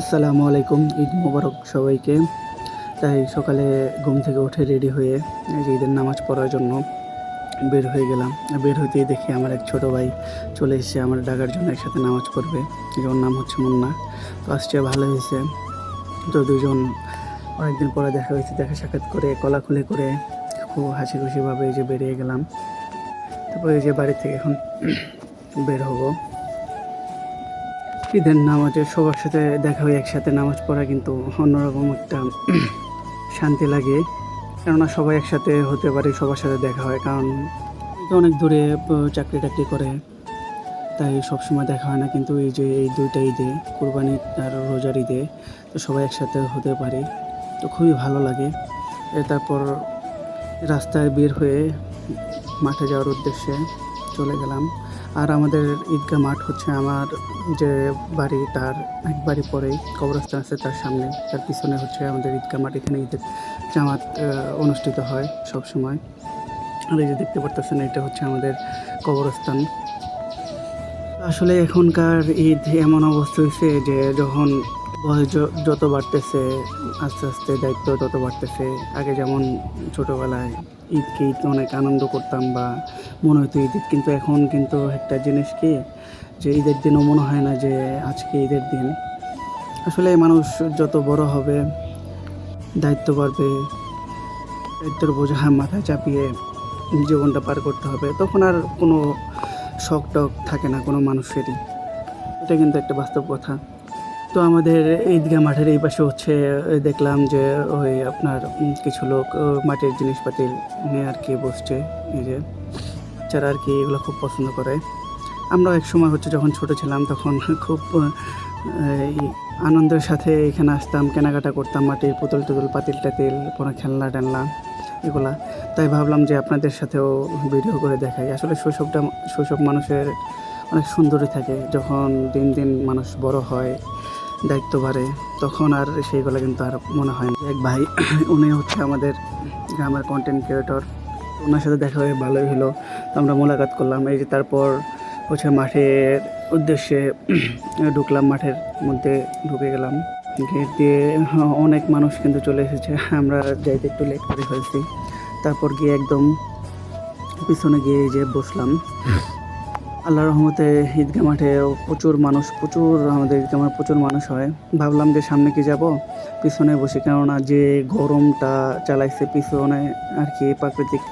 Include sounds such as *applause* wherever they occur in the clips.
আসসালামু আলাইকুম, ঈদ মোবারক সবাইকে। তাই সকালে ঘুম থেকে উঠে রেডি হয়ে ঈদের নামাজ পড়ার জন্য বের হয়ে গেলাম। বের হতেই দেখি আমার এক ছোট ভাই চলে এসেছে, আমার ডাকার জন্য একসাথে নামাজ পড়বে। ওর নাম হচ্ছে মুন্না। তো আসছে, ভালো হয়েছে। তো দুজন অনেকদিন পরে দেখা হয়েছে, দেখা সাক্ষাৎ করে, কলাকুলি করে খুব হাসি খুশিভাবে এই যে বেরিয়ে গেলাম। তারপরে এই যে বাড়ি থেকে এখন বের হব। ঈদের নামাজে সবার সাথে দেখা হয় একসাথে নামাজ পড়া কিন্তু অন্যরকম একটা শান্তি লাগে। কেননা সবাই একসাথে হতে পারে, সবার সাথে দেখা হয়। কারণ অনেক দূরে চাকরি টাকরি করে, তাই সবসময় দেখা হয় না। কিন্তু এই যে এই দুইটা ঈদে কুরবানি আর রোজার ঈদে, তো সবাই একসাথে হতে পারে। তো খুবই ভালো লাগে। তারপর রাস্তায় বের হয়ে মাঠে যাওয়ার উদ্দেশ্যে চলে গেলাম। আর আমাদের ঈদগাহ মাঠ হচ্ছে আমার যে বাড়ি, তার এক বাড়ি পরেই কবরস্থান আছে তার সামনে। তার পিছনে হচ্ছে আমাদের ঈদগাহ মাঠ, এখানে ঈদের জামাত অনুষ্ঠিত হয় সব সময় আর এই যে দেখতে পারতেছেন, এটা হচ্ছে আমাদের কবরস্থান। আসলে এখনকার ঈদ এমন অবস্থা হয়েছে যে যখন বয়স যত বাড়তেছে, আস্তে আস্তে দায়িত্ব তত বাড়তেছে। আগে যেমন ছোটোবেলায় ঈদকে ঈদ অনেক আনন্দ করতাম বা মনে হতো ঈদ কিন্তু এখন কিন্তু একটা জিনিস কি, যে ঈদের দিনও মনে হয় না যে আজকে ঈদের দিন। আসলে মানুষ যত বড় হবে, দায়িত্ব বাড়বে, দায়িত্বের বোঝা মাথায় চাপিয়ে জীবনটা পার করতে হবে, তখন আর কোনো শখ টক থাকে না কোনো মানুষেরই। এটা কিন্তু একটা বাস্তব কথা। তো আমাদের ঈদগাহ মাঠের এই পাশে হচ্ছে দেখলাম যে ওই আপনার কিছু লোক মাটির জিনিসপাতি নিয়ে আর কি বসছে। এই যে বাচ্চারা আর কি এগুলো খুব পছন্দ করে। আমরা এক সময় হচ্ছে যখন ছোট ছিলাম তখন *laughs* খুব আনন্দের সাথে এখানে আসতাম, কেনাকাটা করতাম, মাটির পুতুল টুতুল, পাতিল টাতিল, কোনো খেলনা টেলনা, এগুলা। তাই ভাবলাম যে আপনাদের সাথেও ভিডিও করে দেখাই। আসলে শৈশবটা, শৈশব মানুষের অনেক সুন্দরই থাকে। যখন দিন দিন মানুষ বড় হয় দায়িত্ব বাড়ে, তখন আর সেইগুলো কিন্তু আর মনে হয় না। এক ভাই, উনি হচ্ছে আমাদের গ্রামের কন্টেন্ট ক্রিয়েটর ওনার সাথে দেখা হয়ে ভালোই হলো। আমরা মোলাকাত করলাম। এই যে তারপর হচ্ছে মাঠের উদ্দেশ্যে ঢুকলাম, মাঠের মধ্যে ঢুকে গেলাম। গেট দিয়ে অনেক মানুষ কিন্তু চলে এসেছে। আমরা যাইতে একটু লেট করে ফেলছি। তারপর গিয়ে একদম পিছনে গিয়ে যে বসলাম। আল্লাহ রহমতে ঈদগাহ মাঠে প্রচুর মানুষ, প্রচুর আমাদের ঈদগাহ মাঠে প্রচুর মানুষ হয়। ভাবলাম যে সামনে কি যাব? পিছনে বসি, কেননা যে গরমটা চালাইছে পিছনে আর কি, প্রাকৃতিক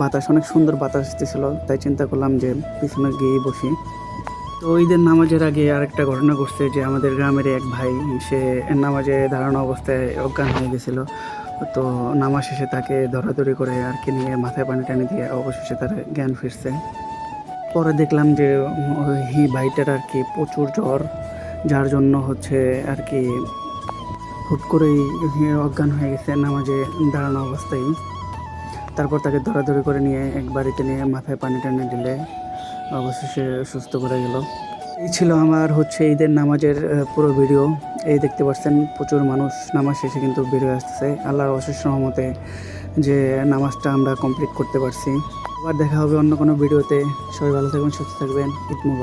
বাতাস, অনেক সুন্দর বাতাস আসতেছিল, তাই চিন্তা করলাম যে পিছনে গিয়েই বসি। তো ঈদের নামাজের আগে আরেকটা ঘটনা ঘটছে যে আমাদের গ্রামের এক ভাই, সে নামাজে দাঁড়ানো অবস্থায় অজ্ঞান হয়ে গেছিল। তো নামাজ শেষে তাকে ধরাধরি করে আর কি নিয়ে মাথায় পানি টানি দিয়ে অবশেষে তার জ্ঞান ফিরছে। পরে দেখলাম যে হি ভাইটার আর কি প্রচুর জ্বর, যার জন্য হচ্ছে আর কি হুট করেই অজ্ঞান হয়ে গেছে, নামাজে দাঁড়ানো অবস্থায়। তারপর তাকে ধরাধরি করে নিয়ে এক বাড়িতে নিয়ে মাথায় পানি টানি দিলে অবশেষে সুস্থ করে গেল। এই ছিল আমার হচ্ছে ঈদের নামাজের পুরো ভিডিও। এই দেখতে পাচ্ছেন প্রচুর মানুষ নামাজ শেষে কিন্তু বেরিয়ে আসতেছে। আল্লাহর অশেষ রহমতে যে নামাজটা আমরা কমপ্লিট করতে পারছি। আবার দেখা হবে অন্য কোনো ভিডিওতে। সবাই ভালো থাকবেন সুস্থ থাকবেন। ঈদ মুবারক।